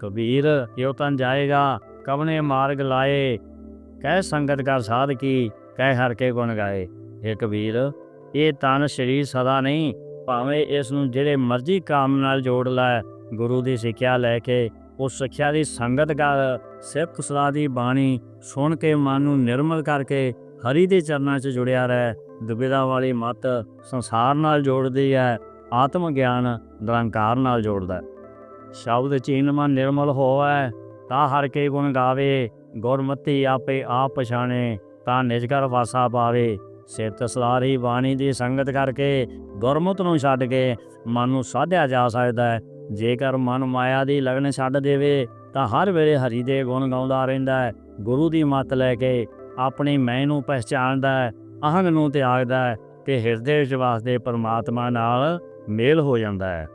ਕਬੀਰ ਕਿਉ ਤਨ ਜਾਏਗਾ ਕਵਨੇ ਮਾਰਗ ਲਾਏ ਕਹਿ ਸੰਗਤ ਕਰ ਸਾਧ ਕੀ ਕਹਿ ਹਰ ਕੇ ਗੁਣ ਗਾਏ ਇਹ ਕਬੀਰ ਇਹ ਤਨ ਸਰੀਰ ਸਦਾ ਨਹੀਂ ਭਾਵੇਂ ਇਸ ਨੂੰ ਜਿਹੜੇ ਮਰਜ਼ੀ ਕਾਮ ਨਾਲ ਜੋੜ ਲੈ ਗੁਰੂ ਦੀ ਸਿੱਖਿਆ ਲੈ ਕੇ ਉਸ ਸਿੱਖਿਆ ਦੀ ਸੰਗਤ ਕਰ ਸਿੱਖ ਸਦਾ ਦੀ ਬਾਣੀ ਸੁਣ ਕੇ ਮਨ ਨੂੰ ਨਿਰਮਲ ਕਰਕੇ ਹਰੀ ਦੇ ਚਰਨਾਂ 'ਚ ਜੁੜਿਆ ਰਹਿ ਦੁਬਿਧਾ ਵਾਲੀ ਮਤ ਸੰਸਾਰ ਨਾਲ ਜੋੜਦੀ ਹੈ ਆਤਮ ਗਿਆਨ ਨਿਰੰਕਾਰ ਨਾਲ ਜੋੜਦਾ ਹੈ। ਸ਼ਬਦ ਚੀਨਮਨ ਨਿਰਮਲ ਹੋਵੇ, ਤਾਂ ਹਰ ਕੇ ਗੁਣ ਗਾਵੇ। ਗੁਰਮਤੀ ਆਪੇ ਆਪ ਪਛਾਣੇ, ਤਾਂ ਨਿਜ ਘਰ ਵਾਸਾ ਪਾਵੇ। ਸਿੱਤ ਸਲਾਰੀ ਬਾਣੀ ਦੀ ਸੰਗਤ ਕਰਕੇ ਗੁਰਮਤ ਨੂੰ ਛੱਡ ਕੇ ਮਨ ਨੂੰ ਸਾਧਿਆ ਜਾ ਸਕਦਾ ਹੈ। ਜੇਕਰ ਮਨ ਮਾਇਆ ਦੀ ਲਗਨ ਛੱਡ ਦੇਵੇ, ਤਾਂ ਹਰ ਵੇਲੇ ਹਰੀ ਦੇ ਗੁਣ ਗਾਉਂਦਾ ਰਹਿੰਦਾ ਹੈ। ਗੁਰੂ ਦੀ ਮੱਤ ਲੈ ਕੇ ਆਪਣੀ ਮੈਂ ਨੂੰ ਪਹਿਚਾਣਦਾ ਹੈ, ਅਹੰਗ ਨੂੰ ਤਿਆਗਦਾ ਹੈ ਤੇ ਹਿਰਦੇ ਵਿੱਚ ਵਸਦੇ ਪਰਮਾਤਮਾ ਨਾਲ ਮੇਲ ਹੋ ਜਾਂਦਾ ਹੈ।